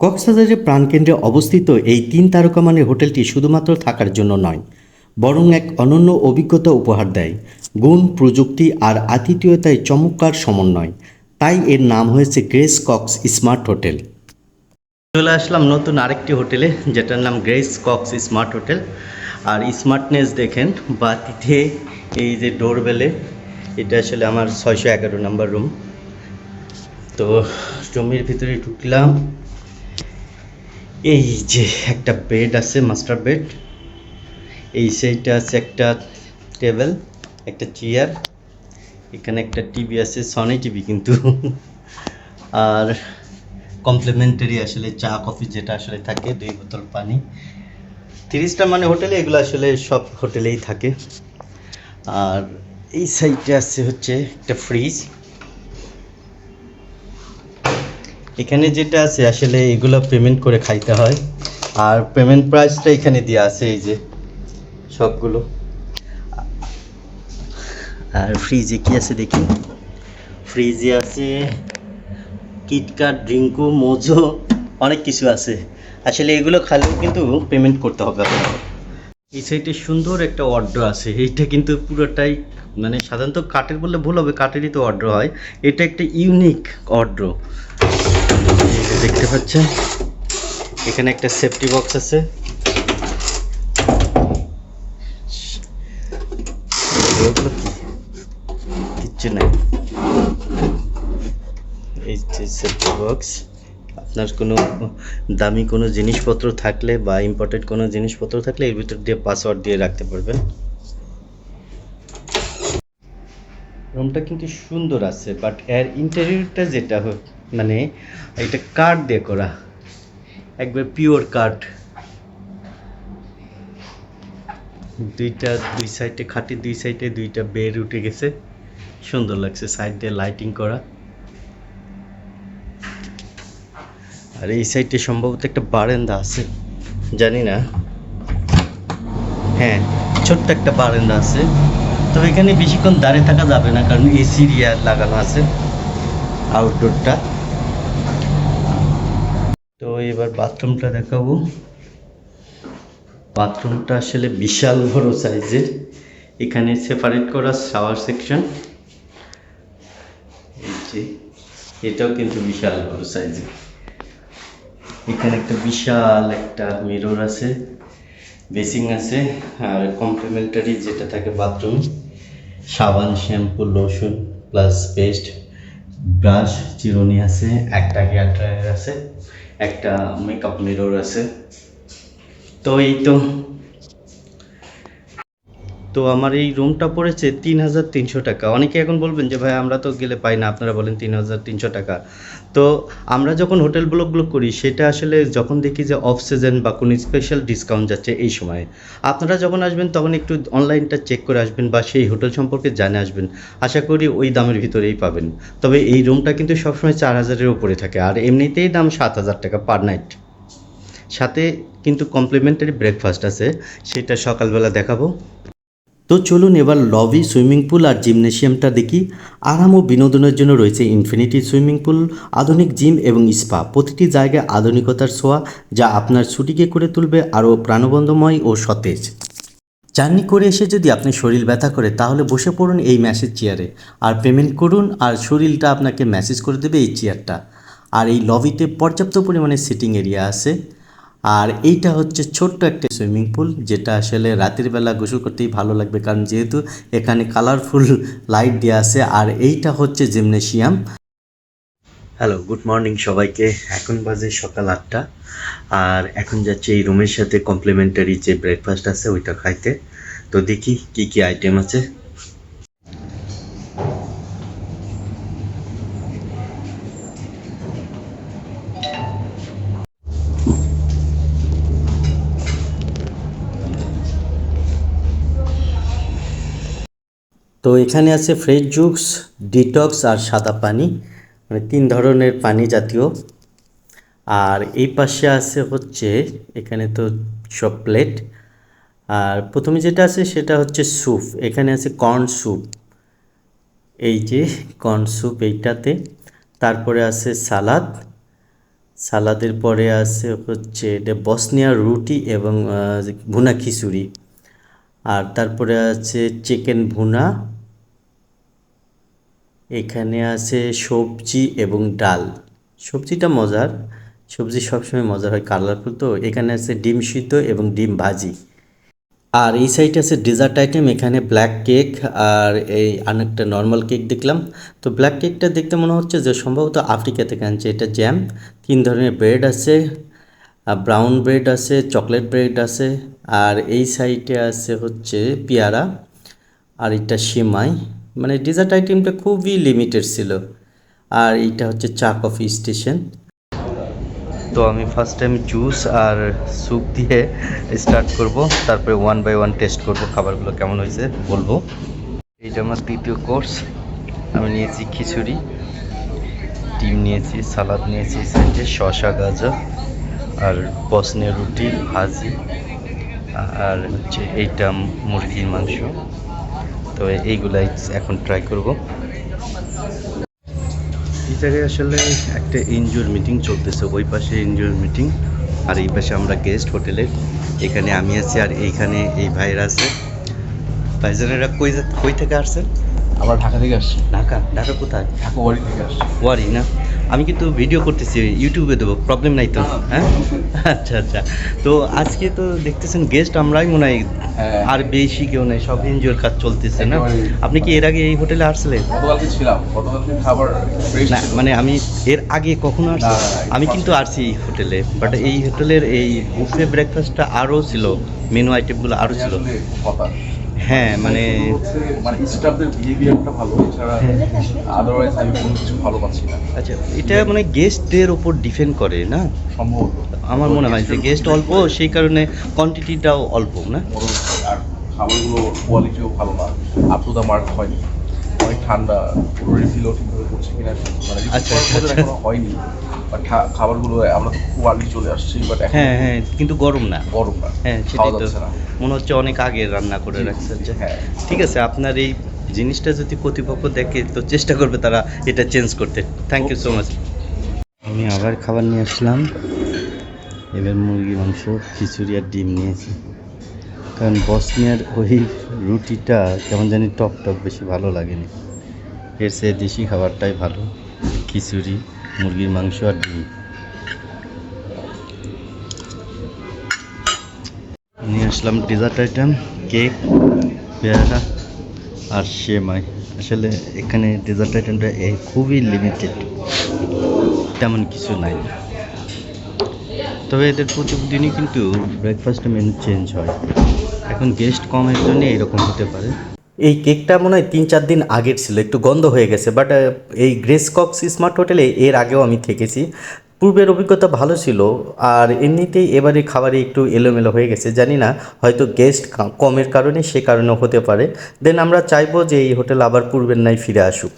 কক্সবাজারের প্রাণকেন্দ্রে অবস্থিত এই তিন তারকা মানের হোটেলটি শুধুমাত্র থাকার জন্য নয়, বরং এক অনন্য অভিজ্ঞতা উপহার দেয়। গুণ, প্রযুক্তি আর আতিথেয়তায় চমৎকার সমন্বয়। তাই এর নাম হয়েছে গ্রেস কক্স স্মার্ট হোটেল। চলে আসলাম নতুন আরেকটি হোটেলে, যেটার নাম গ্রেস কক্স স্মার্ট হোটেল। আর স্মার্টনেস দেখেন, বাতিতে এই যে ডোরবেলে, এটা আসলে আমার ছয়শো এগারো নাম্বার রুম। তো জমির ভিতরে ঢুকলাম। এই যে একটা বেড আছে মাস্টার বেড এই সাইডে আছে একটা টেবিল একটা চেয়ার এখানে একটা টিভি আছে সনি টিভি কিন্তু। আর কমপ্লিমেন্টারি আসলে চা কফি যেটা আসলে থাকে, দুই বোতল পানি। তিরিশটা মানে হোটেলে এগুলো আসলে সব হোটেলেই থাকে। আর এই সাইডে আছে হচ্ছে একটা ফ্রিজ এখানে যেটা আছে, আসলে এগুলো পেমেন্ট করে খাইতে হয়। আর পেমেন্ট প্রাইসটা এখানে দেওয়া আছে, এই যে সবগুলো। আর ফ্রিজে কি আছে দেখি? ফ্রিজে আছে কিটকাট ড্রিঙ্কু মোজো অনেক কিছু আছে। আসলে এগুলো খালেও কিন্তু পেমেন্ট করতে হবে এই সাইডে সুন্দর একটা অর্ডার আছে। এইটা কিন্তু পুরোটাই মানে সাধারণত কাঠের বললে ভুল হবে, কাঠেরই তো অর্ডার হয়। এটা একটা ইউনিক অর্ডার দেখতে পাচ্ছেন? এখানে একটা সেফটি বক্স আছে? কিচ্ছু নাই। সেফটি বক্স আপনার কোনো দামি কোনো জিনিসপত্র থাকলে বা ইম্পর্টেন্ট কোনো জিনিসপত্র থাকলে এর ভিতর দিয়ে পাসওয়ার্ড দিয়ে রাখতে পারবেন। রুমটা কিন্তু সুন্দর আছে বাট এর ইন্টেরিয়রটা যেটা মানে এটা কাঠ দিয়ে করা। একবার পিওর কাঠ দুইটা, দুই সাইডে খাটের দুই সাইডে দুইটা বেড উঠে গেছে। সুন্দর লাগছে সাইড দিয়ে লাইটিং করা। আর এই সাইডে সম্ভবত একটা বারান্দা আছে, জানি না। হ্যাঁ ছোট্ট একটা বারান্দা আছে। তবে এখানে বেশিক্ষণ দাঁড়িয়ে থাকা যাবে না, কারণ এসি রিয়ার লাগানো আছে আউটডোরটা তো এবার বাথরুমটা দেখাবো। বাথরুমটা আসলে বিশাল বড় সাইজের। এখানে সেপারেট করা শাওয়ার সেকশন এটাও কিন্তু বিশাল বড় সাইজের। এখানে একটা বিশাল একটা মিরর আছে, বেসিং আছে, আর কমপ্লিমেন্টারি যেটা থাকে বাথরুম, সাবান, shampoo lotion plus paste brush চিরুনি আছে একটা হেয়ার ড্রায়ার আছে একটা মেকআপ মিরর আছে। তো এই তো তো আমার এই রুমটা পড়েছে তিন হাজার তিনশো টাকা। অনেকে এখন বলবেন যে, ভাই, আমরা তো গেলে পাই না। আপনারা বলেন তিন হাজার তিনশো টাকা। তো আমরা যখন হোটেল ব্লকগুলো করি, সেটা আসলে যখন দেখি যে অফ সিজন বা কোনো স্পেশাল ডিসকাউন্ট যাচ্ছে এই সময়ে, আপনারা যখন আসবেন, তখন একটু অনলাইনটা চেক করে আসবেন বা সেই হোটেল সম্পর্কে জানে আসবেন। আশা করি ওই দামের ভিতরেই পাবেন। তবে এই রুমটা কিন্তু সবসময় চার হাজারের উপরে থাকে, আর এমনিতেই দাম সাত হাজার টাকা পার নাইট সাথে কিন্তু কমপ্লিমেন্টারি ব্রেকফাস্ট আছে, সেটা সকালবেলা দেখাবো। তো চলুন এবার লবি, সুইমিং পুল আর জিমনেশিয়ামটা দেখি। আরাম ও বিনোদনের জন্য রয়েছে ইনফিনিটি সুইমিং পুল, আধুনিক জিম এবং স্পা। প্রতিটি জায়গায় আধুনিকতার ছোঁয়া যা আপনার ছুটিকে করে তুলবে, আরও প্রাণবন্ধময় ও সতেজ। জার্নি করে এসে যদি আপনি শরীর ব্যথা করে, তাহলে বসে পড়ুন এই ম্যাসেজ চেয়ারে। আর পেমেন্ট করুন, আর শরীরটা আপনাকে ম্যাসেজ করে দেবে এই চেয়ারটা। আর এই লবিতে পর্যাপ্ত পরিমাণে সিটিং এরিয়া আছে। আর এইটা হচ্ছে ছোট্ট একটা সুইমিং পুল, যেটা আসলে রাতের বেলা গোসল করতেই ভালো লাগবে, কারণ যেহেতু এখানে কালারফুল লাইট দেওয়া আছে, আর এইটা হচ্ছে জিমনেশিয়াম হ্যালো গুড মর্নিং সবাইকে। এখন বাজে সকাল আটটা, আর এখন যাচ্ছে এই রুমের সাথে কমপ্লিমেন্টারি যে ব্রেকফাস্ট আছে, ওইটা খাইতে। তো দেখি কি কি আইটেম আছে। তো এখানে আছে ফ্রেশ জুস ডিটক্স আর সাদা পানি। মানে তিন ধরনের পানি জাতীয়। আর এই পাশে আছে হচ্ছে, এখানে তো সব প্লেট আর প্রথমে যেটা আছে সেটা হচ্ছে স্যুপ এখানে আছে কর্ন স্যুপ এই যে কর্ন স্যুপ এইটাতে। তারপরে আছে সালাদ। সালাদের পরে আছে হচ্ছে এটা বসনিয়া রুটি এবং ভুনা খিচুড়ি। আর তারপরে আছে চিকেন ভুনা। এখানে আছে সবজি এবং ডাল। সবজিটা মজার। সবজি সবসময় মজার হয়, কালারফুল তো। এখানে আছে ডিম সিদ্ধ এবং ডিম ভাজি। আর এই সাইডে আছে ডেজার্ট আইটেম, এখানে ব্ল্যাক কেক আর এই অনেকটা নর্মাল কেক দেখলাম। তো ব্ল্যাক কেকটা দেখতে মনে হচ্ছে যে সম্ভবত আফ্রিকা থেকে আনছে, এটা জ্যাম। তিন ধরনের ব্রেড আছে ব্রাউন ব্রেড আছে, চকলেট ব্রেড আছে। আর এই সাইডে আছে হচ্ছে পেয়ারা আর এটা সেমাই। মানে ডেজার্ট আইটেমটা খুবই লিমিটেড ছিল। আর এইটা হচ্ছে চা কফি স্টেশন। তো আমি ফার্স্ট টাইম জুস আর স্যুপ দিয়ে স্টার্ট করব। তারপরে ওয়ান বাই ওয়ান টেস্ট করব খাবারগুলো কেমন হয়েছে বলব। এইটা আমার তৃতীয় কোর্স আমি নিয়েছি খিচুড়ি। ডিম নিয়েছি, সালাদ নিয়েছি সাইডে শসা গাজর আর বসনের রুটি, ভাজি। আর হচ্ছে এইটা মুরগির মাংস। তো এইগুলাই এখন ট্রাই করব। এই জায়গায় আসলে একটা এনজিওর মিটিং চলতেছে ওই পাশে এনজিওর মিটিং আর এই পাশে আমরা গেস্ট হোটেলে এখানে আমি আছি আর এইখানে এই ভাইরা আছে। ভাইজানেরা কই কই থেকে আসছেন? আবার ঢাকা থেকে আসছি। ঢাকা? ঢাকা কোথায়? ঢাকা ওয়ারি থেকে আসছি। ওয়ারি না? আমি কিন্তু ভিডিও করতেছি ইউটিউবে দেবো প্রবলেম নাই তো হ্যাঁ। আচ্ছা আচ্ছা। তো আজকে তো দেখতেছেন গেস্ট আমরাই মনে হয় হ্যাঁ। আর বেশি কেউ নেই সব এনজিওর কাজ চলতেছে না? আপনি কি এর আগে এই হোটেলে আসছিলেন না মানে আমি এর আগে কখনো আসছি আমি কিন্তু আসছি এই হোটেলে বাট এই হোটেলের এই বুফে ব্রেকফাস্টটা আরও ছিল মেনু আইটেমগুলো আরও ছিল। হ্যাঁ মানে মানে স্টাফদের বিহেভিয়ারটা ভালো এছাড়া আদারওয়াইজ আমি কোনো কিছু ভালো পাচ্ছি না। আচ্ছা এটা মানে গেস্টদের ওপর ডিপেন্ড করে না? সম্ভবত। আমার মনে হয় যে গেস্ট অল্প সেই কারণে কোয়ান্টিটিটাও অল্প না? আর খাবারগুলো কোয়ালিটিও ভালো না আপ টু দ্য মার্ক হয়নি। অনেক ঠান্ডা রিফিলও ঠিকভাবে করছে কিনা মানে আচ্ছা, আচ্ছা, আচ্ছা। হয়নি। খাবারগুলো আমরা তো খুব আর্লি চলে আসছি বাট এখন হ্যাঁ হ্যাঁ কিন্তু গরম না। গরম না। হ্যাঁ সেটাই তো। না। মনে হচ্ছে অনেক আগে রান্না করে জি, রাখছে যে। হ্যাঁ। ঠিক আছে আপনার এই জিনিসটা যদি কর্তৃপক্ষ দেখে তো চেষ্টা করবে তারা এটা চেঞ্জ করতে। থ্যাংক ইউ সো মাচ আমি আবার খাবার নিয়ে আসলাম। এবার মুরগি মাংস খিচুড়ি আর ডিম নিয়েছি। কারণ বসনিয়ার ওই রুটিটা কেমন জানি টক টক বেশি ভালো লাগেনি। এর চেয়ে দেশি খাবারটাই ভালো। খিচুড়ি। মুরগির মাংস আর ডিম। নিয়ে আসলাম ডেজার্ট আইটেম কেক পেয়ারা আর সেমাই। আসলে এখানে ডেজার্ট আইটেমটা খুবই লিমিটেড তেমন কিছু নাই। তবে এদের প্রতিদিনই কিন্তু ব্রেকফাস্টে মেনু চেঞ্জ হয়। এখন গেস্ট কমের জন্য এরকম হতে পারে। এই কেকটা মনে হয় তিন চার দিন আগের ছিল, একটু গন্ধ হয়ে গেছে বাট এই গ্রেস কক্স স্মার্ট হোটেলে এর আগেও আমি থেকেছি। পূর্বের অভিজ্ঞতা ভালো ছিল, আর এমনিতেই এবারে খাবারে একটু এলোমেলো হয়ে গেছে, জানি না, হয়তো গেস্ট কমের কারণে সে কারণেও হতে পারে। দেন আমরা চাইব যে এই হোটেল আবার পূর্বের নাই ফিরে আসুক।